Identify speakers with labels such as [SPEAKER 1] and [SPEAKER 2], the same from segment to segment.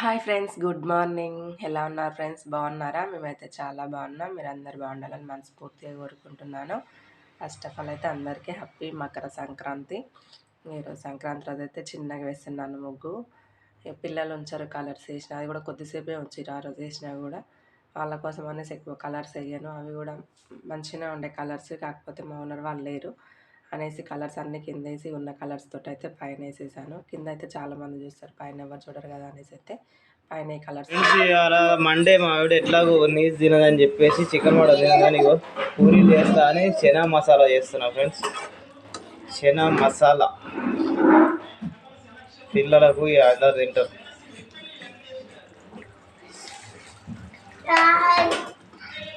[SPEAKER 1] Hi friends good morning. ఎలా ఉన్నారు friends? బాగున్నారా? మేమైతే చాలా బాగున్నాం. మీరు అందరు బాగుండాలని మనస్ఫూర్తిగా కోరుకుంటున్నాను. ఫస్ట్ ఆఫ్ ఆల్ అయితే అందరికీ హ్యాపీ మకర సంక్రాంతి. మీరు సంక్రాంతి రోజు అయితే చిన్నగా వేస్తున్నాను ముగ్గు. పిల్లలు ఉంచారు కలర్స్ వేసిన అది కూడా కొద్దిసేపే ఉంచారు ఆ రోజు వేసినా కూడా. వాళ్ళ కోసం అనేసి ఎక్కువ కలర్స్ వేయను. అవి కూడా మంచిగా ఉండే కలర్స్ కాకపోతే మా ఓనర్ వాళ్ళు లేరు. అనేసి కలర్స్ అన్నీ కింద వేసి ఉన్న కలర్స్ తోటి అయితే పైన వేసేసాను కింద అయితే చాలా మంది చూస్తారు పైన ఎవరు చూడరు కదా అనేసి అయితే పైన కలర్స్
[SPEAKER 2] మండే మా ఆవిడ ఎట్లాగో నీస్ తినదని చెప్పేసి చికెన్ మటన్ తినదని ఇగో పూరీలు చేస్తా అని చెనా మసాలా చేస్తున్నా ఫ్రెండ్స్. చెనా మసాలా. పిల్లలకు అందరు తింటారు.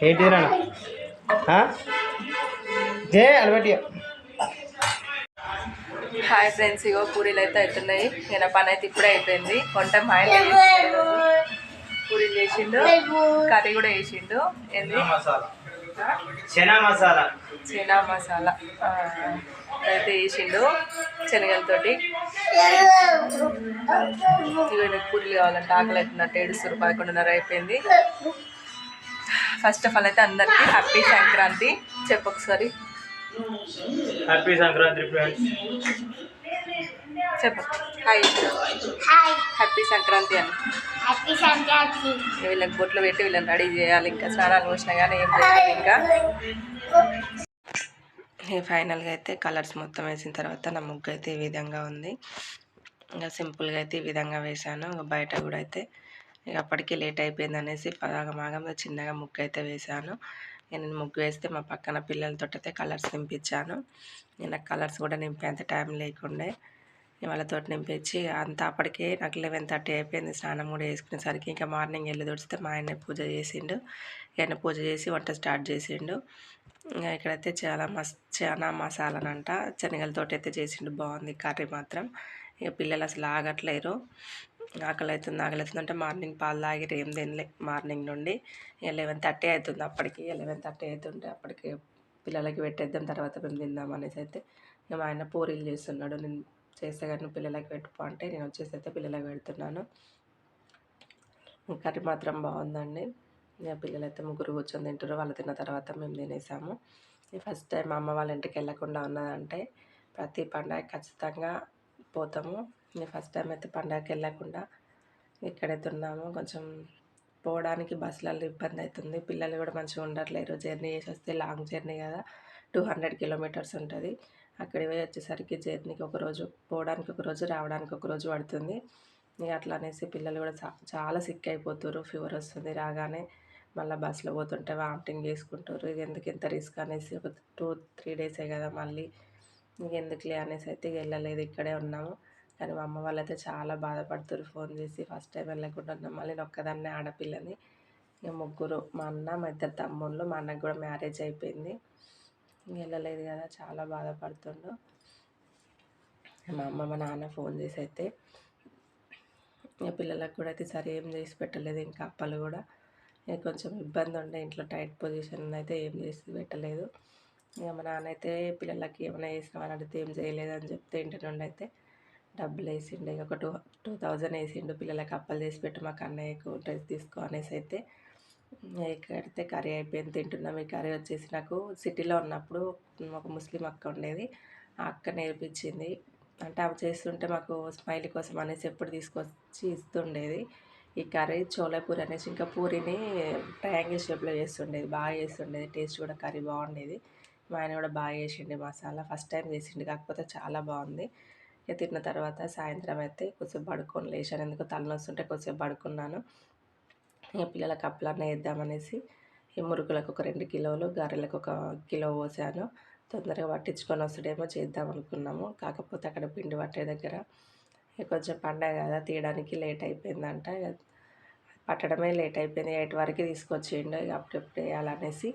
[SPEAKER 2] ఏంటి రానా జే అలబెట్టి
[SPEAKER 1] హాయ్ ఫ్రెండ్స్ ఇగో పూరీలు అయితే అవుతున్నాయి నేను పని అయితే ఇప్పుడే అయిపోయింది. వంట మా ఆయన. పూరీలు చేసిండు. కర్రీ కూడా వేసిండు ఏంది?
[SPEAKER 2] మసాలా. చెనా మసాలా.
[SPEAKER 1] చీనా మసాలా. ఆ, అయితే వేసిండు శనగలతోటి. పూరీలు కావాలంటే ఆకలి అవుతున్నట్టు ఏడుస్తారు పదకొండున్నర అయిపోయింది. ఫస్ట్ ఆఫ్ ఆల్ అయితే అందరికీ హ్యాపీ సంక్రాంతి. చెప్పు ఒకసారి.
[SPEAKER 2] హ్యాపీ సంక్రాంతి ఫ్రెండ్స్
[SPEAKER 1] చెప్పు. హాయ్
[SPEAKER 3] హాయ్
[SPEAKER 1] హ్యాపీ సంక్రాంతి అని
[SPEAKER 3] హ్యాపీ సంక్రాంతి
[SPEAKER 1] వీళ్ళకి బొట్లు పెట్టి వీళ్ళని రెడీ చేయాలి. ఇంకా స్నానాలు పోసినా కానీ ఏం చేయలేదు ఇంకా? ఈ ఫైనల్గా అయితే కలర్స్ మొత్తం వేసిన తర్వాత నా ముగ్గు అయితే ఈ విధంగా ఉంది. ఇంకా సింపుల్గా అయితే ఈ విధంగా వేశాను. ఇంకా బయట కూడా అయితే ఇక అప్పటికి లేట్ అయిపోయింది అనేసి మాగంగా చిన్నగా ముగ్గు అయితే వేశాను. నేను ముగ్గు వేస్తే మా పక్కన పిల్లలతో అయితే కలర్స్ నింపించాను నేను నాకు కలర్స్ కూడా నింపేంత టైం లేకుండే. వాళ్ళతో నింపించి అంత అప్పటికే నాకు లెవెన్ థర్టీ అయిపోయింది. స్నానం కూడా వేసుకునేసరికి ఇంకా మార్నింగ్ వెళ్ళి తుడిస్తే మా ఆయన పూజ చేసిండు. ఆయన పూజ చేసి వంట స్టార్ట్ చేసిండు. ఇంకా ఇక్కడైతే చాలా మస్ చాలా మసాలానంట శనగలతోటి అయితే చేసిండు. బాగుంది కర్రీ మాత్రం. ఇక పిల్లలు అసలు ఆగట్లేరు. ఆకలి అవుతుంది ఆకలి అవుతుంది అంటే మార్నింగ్ పాలు తాగిరు ఏం తినలే. మార్నింగ్ నుండి లెవెన్ థర్టీ అవుతుంది అప్పటికి. లెవెన్ థర్టీ అవుతుంటే అప్పటికి పిల్లలకి పెట్టేద్దాం తర్వాత మేము తిందాం అనేసి అయితే ఇక మా ఆయన పూరీలు చేస్తున్నాడు. నేను చేస్తే కానీ పిల్లలకి పెట్టుకో అంటే నేను వచ్చేసి అయితే పిల్లలకి పెడుతున్నాను. కర్రీ మాత్రం బాగుందండి. ఇక పిల్లలు అయితే ముగ్గురు కూర్చొని తింటారు వాళ్ళు తిన్న తర్వాత మేము తినేసాము. ఫస్ట్ టైం అమ్మ వాళ్ళ ఇంటికి వెళ్ళకుండా ఉన్నదంటే ప్రతి పండగ ఖచ్చితంగా పోతాము. ఫస్ట్ టైం అయితే పండగకి వెళ్ళకుండా ఇక్కడైతే ఉన్నాము. కొంచెం పోవడానికి బస్సులలో ఇబ్బంది అవుతుంది. పిల్లలు కూడా మంచిగా ఉండట్లేరు. జర్నీ చేసి వస్తే లాంగ్ జర్నీ కదా. టూ హండ్రెడ్ కిలోమీటర్స్ ఉంటుంది. అక్కడికి పోయి వచ్చేసరికి జర్నీకి ఒక రోజు పోవడానికి ఒక రోజు రావడానికి ఒక రోజు పడుతుంది. ఇక అట్లా అనేసి పిల్లలు కూడా చాలా సిక్ అయిపోతారు ఫీవర్ వస్తుంది రాగానే. మళ్ళీ బస్సులో పోతుంటే వామిటింగ్ చేసుకుంటారు ఇది ఎందుకు ఇంత రిస్క్ అనేసి ఒక టూ త్రీ డేసే కదా మళ్ళీ. ఇంకెందుకులే అనేసి అయితే వెళ్ళలేదు. ఇక్కడే ఉన్నాము. కానీ మా అమ్మ వాళ్ళైతే చాలా బాధపడుతున్నారు ఫోన్ చేసి. ఫస్ట్ టైం వెళ్ళకుండా మళ్ళీ నేను ఒక్కదాన్నే ఆడపిల్లని. ఇక ముగ్గురు మా అన్న మా ఇద్దరు తమ్ముళ్ళు మా అన్నకు కూడా మ్యారేజ్ అయిపోయింది. ఇంక వెళ్ళలేదు కదా చాలా బాధపడుతుండు. మా అమ్మ మా నాన్న ఫోన్ చేసి అయితే ఇక పిల్లలకు కూడా అయితే సరే ఏం చేసి పెట్టలేదు. ఇంకా అప్పలు కూడా ఇక కొంచెం ఇబ్బంది ఉండే. ఇంట్లో టైట్ పొజిషన్ అయితే ఏం చేసి పెట్టలేదు. ఇక మా నాన్న అయితే పిల్లలకి ఏమైనా చేసినామని అడిగితే ఏం చేయలేదు అని చెప్తే ఇంటి నుండి అయితే డబ్బులు వేసిండు ఇక ఒక టూ టూ థౌజండ్ వేసిండు. పిల్లలకి అప్పలు చేసి పెట్టు మాకు అన్నయ్యకు డ్రెస్ తీసుకో అనేసి అయితే ఎక్కడితే కర్రీ అయిపోయింది తింటున్నాం. ఈ కర్రీ వచ్చేసి నాకు సిటీలో ఉన్నప్పుడు ఒక ముస్లిం అక్క ఉండేది. ఆ అక్క నేర్పించింది. అంటే ఆమె చేస్తుంటే మాకు స్మైల్ కోసం అనేసి ఎప్పుడు తీసుకొచ్చి ఇస్తుండేది. ఈ కర్రీ చోలే పూరి అనేసి ఇంకా పూరిని ట్రయాంగిల్ షేప్లో చేస్తుండేది. బాగా చేస్తుండేది. టేస్ట్ కూడా కర్రీ బాగుండేది. మా ఆయన కూడా బాగా చేసిండే. మసాలా ఫస్ట్ టైం చేసిండు. కాకపోతే చాలా బాగుంది. ఇక తిన్న తర్వాత సాయంత్రం అయితే కొద్దిసేపు పడుకొని లేచాను. ఎందుకు తలనొస్తుంటే కొద్దిసేపు పడుకున్నాను. ఇక పిల్లలకు అప్పలన్న వేద్దామనేసి ఈ మురుకులకు ఒక రెండు కిలోలు గారెలకు ఒక కిలో పోసాను. తొందరగా పట్టించుకొని వస్తాడేమో చేద్దాం అనుకున్నాము. కాకపోతే అక్కడ పిండి పట్టే దగ్గర ఇక కొంచెం పండగ కదా తీయడానికి లేట్ అయిపోయిందంట. ఇక పట్టడమే లేట్ అయిపోయింది. ఎయిట్ వరకు తీసుకొచ్చిండు. ఇక అప్పుడెప్పుడు వేయాలనేసి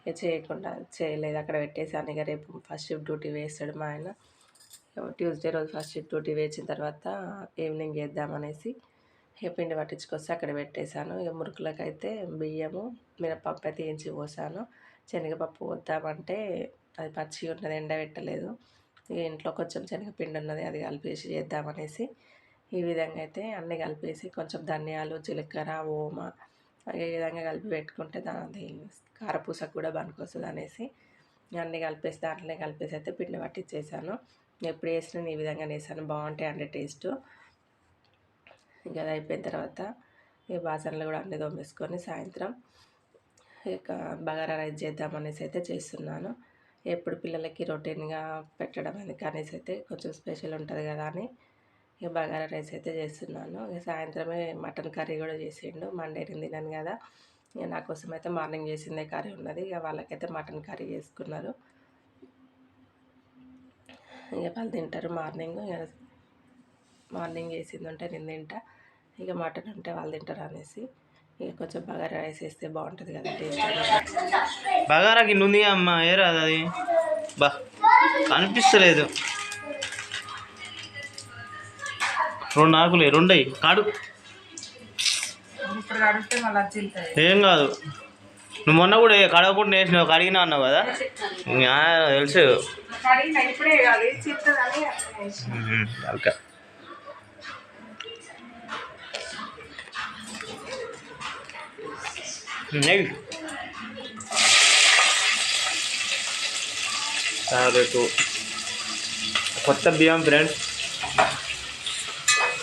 [SPEAKER 1] ఇక చేయకుండా చేయలేదు. అక్కడ పెట్టేసాను ఇక రేపు ఫస్ట్ షిఫ్ట్ డ్యూటీ వేస్తాడు మా ఆయన. ట్యూస్డే రోజు ఫస్ట్ డ్యూటీ వేసిన తర్వాత ఈవినింగ్ వేద్దామనేసి ఇక పిండి పట్టించుకొస్తే అక్కడ పెట్టేశాను. ఇక మురుకులకైతే బియ్యము మినపప్పు అయితే వేయించి పోసాను. శనగపప్పు వద్దామంటే అది పచ్చి ఉన్నది ఎండబెట్టలేదు. ఇక ఇంట్లో కొంచెం శనగపిండి ఉన్నది అది కలిపేసి చేద్దామనేసి ఈ విధంగా అయితే అన్నీ కలిపేసి కొంచెం ధనియాలు జీలకర్ర ఓమ ఈ విధంగా కలిపి పెట్టుకుంటే దాని కారపూసకు కూడా పనికొస్తుంది అనేసి అన్నీ కలిపేసి దాంట్లోనే కలిపేసి అయితే పిండి పట్టించేసాను ఎప్పుడు వేసినా నేను ఈ విధంగా వేసాను బాగుంటాయి అండి టేస్ట్. ఇంకా అది అయిపోయిన తర్వాత ఈ బాసనలు కూడా అన్నీ తోమేసుకొని సాయంత్రం ఇక బగారా రైస్ చేద్దామనేసి అయితే చేస్తున్నాను. ఎప్పుడు పిల్లలకి రొటీన్గా పెట్టడం ఎందుకు అనేసి అయితే కొంచెం స్పెషల్ ఉంటుంది కదా అని ఇక బగారా రైస్ అయితే చేస్తున్నాను. ఇక సాయంత్రమే మటన్ కర్రీ కూడా చేసిండు. మండే తిన్నాను కదా. ఇక నా కోసం అయితే మార్నింగ్ చేసిందే కర్రీ ఉన్నది. ఇక వాళ్ళకైతే మటన్ కర్రీ చేసుకున్నారు. ఇక వాళ్ళు తింటారు. మార్నింగ్ ఇక మార్నింగ్ చేసింది ఉంటే నేను తింటా. ఇక మటన్ ఉంటే వాళ్ళు తింటారు అనేసి ఇక కొంచెం బగారా రైస్ వేస్తే బాగుంటుంది కదా టేస్ట్
[SPEAKER 2] బగారా గిన్నె ఉంది అమ్మ. ఏ రాదు అది? బా కనిపిస్తలేదు. రెండు ఆకులే రెండు కాడు. ఏం కాదు. నువ్వు మొన్న కూడా కడగకుండా వేసినావు కడిగినా అన్నావు కదా? తెలుసు. ఓకే. కొత్త బియ్యం ఫ్రెండ్స్.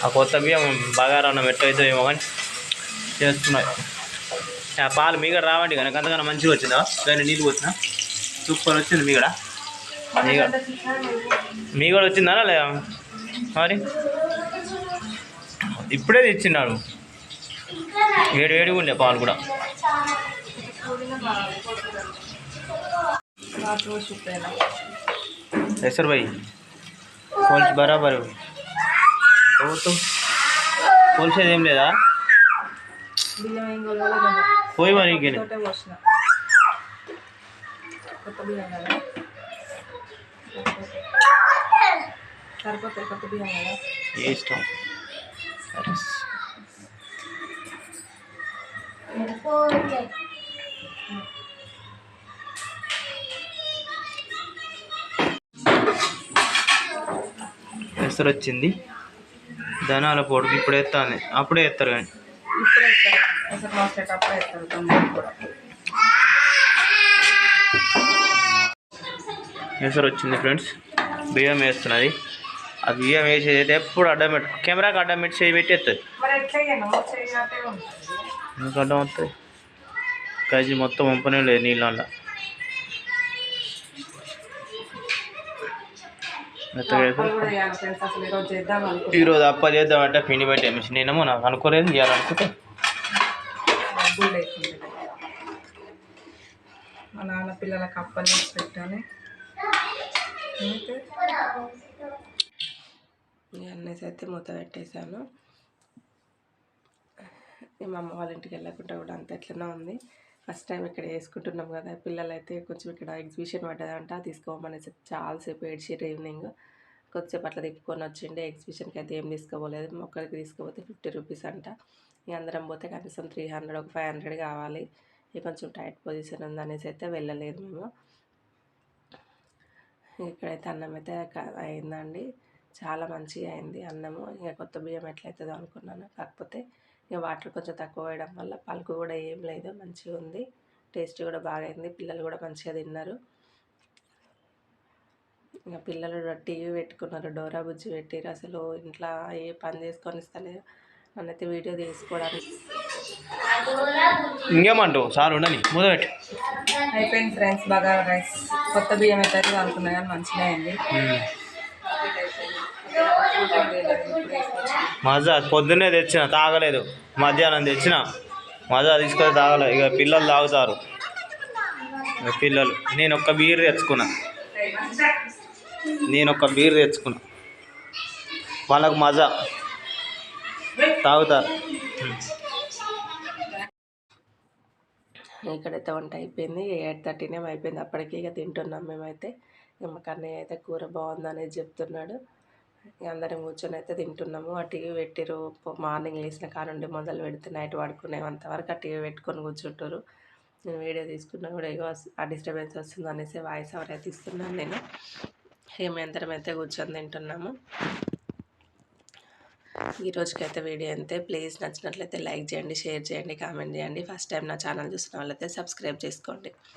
[SPEAKER 2] ఆ కొత్త బియ్యం బగారా ఎట్టయితే ఏమో కానీ చేస్తున్నాయి. పాలు మీగడ రావండి కనుక అంతకన్నా మంచిగా వచ్చిందా? దాన్ని నీళ్ళు వచ్చినా సూపర్ వచ్చింది మీగడ. మీగడ. మీ కూడా వచ్చిందా లేదా? మరి? ఇప్పుడే తెచ్చిన్నాడు వేడి వేడిగా ఉండే పాలు కూడా. ఎసరు భాई కోల్చి బరాబర్. పోతు. ఏం లేదా? పోయి మరి
[SPEAKER 1] సరిపోతాయి కొత్త బియ్యం కదా?
[SPEAKER 2] ఏ ఇష్టం? సరే. ఎసరు వచ్చింది ధనాల పొడికి ఇప్పుడు ఎత్తాను అప్పుడే ఎత్తారు కానీ.
[SPEAKER 1] కూడా.
[SPEAKER 2] ఎసరు వచ్చింది ఫ్రెండ్స్ బియ్యం వేస్తున్నది. ఆ బియ్యం వేసేది అయితే ఎప్పుడు అడ్డం పెట్టు కెమెరాకి అడ్డం పెట్టి చేయి పెట్టి ఎత్తుంది ఎందుకు అడ్డం వస్తుంది కజీ మొత్తం వంపనే లేదు నీళ్ళ
[SPEAKER 1] ఈరోజు
[SPEAKER 2] అప్ప చేద్దామంటే పిండి పెట్టే మిషన్ నేనేమో నాకు అనుకోలేదు చేయాలనుకుంటే
[SPEAKER 1] డబ్బులు లేకుండా మా నాన్న పిల్లలకు అప్పలు పెట్టాలి. పెట్టాను అన్నేసి అయితే మూత పెట్టేశాను. మా అమ్మ వాళ్ళ ఇంటికి వెళ్ళకుండా కూడా అంత ఎట్లనే ఉంది. ఫస్ట్ టైం ఇక్కడ వేసుకుంటున్నాం కదా పిల్లలు అయితే కొంచెం ఇక్కడ ఎగ్జిబిషన్ పడ్డదంట తీసుకోమనేసి చాలాసేపు ఏడ్చారు ఈవినింగ్ కొద్దిసేపు అట్లా తిప్పుకొని వచ్చిండే ఎగ్జిబిషన్కి అయితే ఏం తీసుకోపోలేదు ఒక్కరికి తీసుకుపోతే ఫిఫ్టీ రూపీస్ అంట. ఇక అందరం పోతే కనీసం త్రీ హండ్రెడ్ ఒక ఫైవ్ హండ్రెడ్ కావాలి. ఇక కొంచెం టైట్ పొజిషన్ ఉంది అనేసి అయితే వెళ్ళలేదు మేము. ఇక్కడైతే అన్నం అయితే అయిందండి. చాలా మంచిగా అయింది అన్నము. ఇక కొత్త బియ్యం ఎట్లయితుందో అనుకున్నాను. కాకపోతే ఇక వాటర్ కొంచెం తక్కువ వేయడం వల్ల పలుకు కూడా ఏం లేదు. మంచిగా ఉంది. టేస్ట్ కూడా బాగా అయింది పిల్లలు కూడా మంచిగా తిన్నారు. ఇంకా పిల్లలు టీవీ పెట్టుకున్నారు. డోరా బుజ్జి పెట్టారు. అసలు ఇంట్లో ఏ పని చేసుకొని ఇస్తలేదు నన్నైతే వీడియో తీసుకోవడానికి
[SPEAKER 2] ఇంకేమంటావు? సార్ ఉండని. మూత పెట్టి
[SPEAKER 1] అయిపోయింది ఫ్రెండ్స్ బాగా రైస్. కొత్త బియ్యం అయితే అనుకున్నా కానీ మంచిగా అయింది
[SPEAKER 2] మజా పొద్దున్నే తెచ్చిన తాగలేదు. మధ్యాహ్నం తెచ్చిన. మజా తీసుకొని తాగలేదు ఇక పిల్లలు తాగుతారు. పిల్లలు. నేను ఒక్క బీర్ తెచ్చుకున్నా. నేను ఒక బీర్ తెచ్చుకున్నా. వాళ్ళకు మజా. తాగుతారు.
[SPEAKER 1] ఇక్కడైతే వంట అయిపోయింది. ఎయిట్ థర్టీనే అయిపోయింది. అప్పటికి ఇక తింటున్నాం మేమైతే. ఇక మా కన్నయ్య అయితే కూర బాగుందనేది చెప్తున్నాడు. అందరం కూర్చొని అయితే తింటున్నాము. ఆ టీవీ పెట్టిరు మార్నింగ్ లేచిన కానుండి మొదలు పెడితే నైట్ పడుకునేంత వరకు ఆ టీవీ పెట్టుకొని కూర్చుంటారు నేను వీడియో తీసుకున్నా కూడా ఇగో ఆ డిస్టర్బెన్స్ వస్తుంది అనేసి వాయిస్ ఎవరైతే ఇస్తున్నాను నేను. ఇక మేము అందరం అయితే కూర్చొని తింటున్నాము. ఈ రోజుకైతే వీడియో అంతే. ప్లీజ్ నచ్చినట్లయితే లైక్ చేయండి షేర్ చేయండి కామెంట్ చేయండి. ఫస్ట్ టైం నా ఛానల్ చూసిన వాళ్ళైతే సబ్స్క్రైబ్ చేసుకోండి.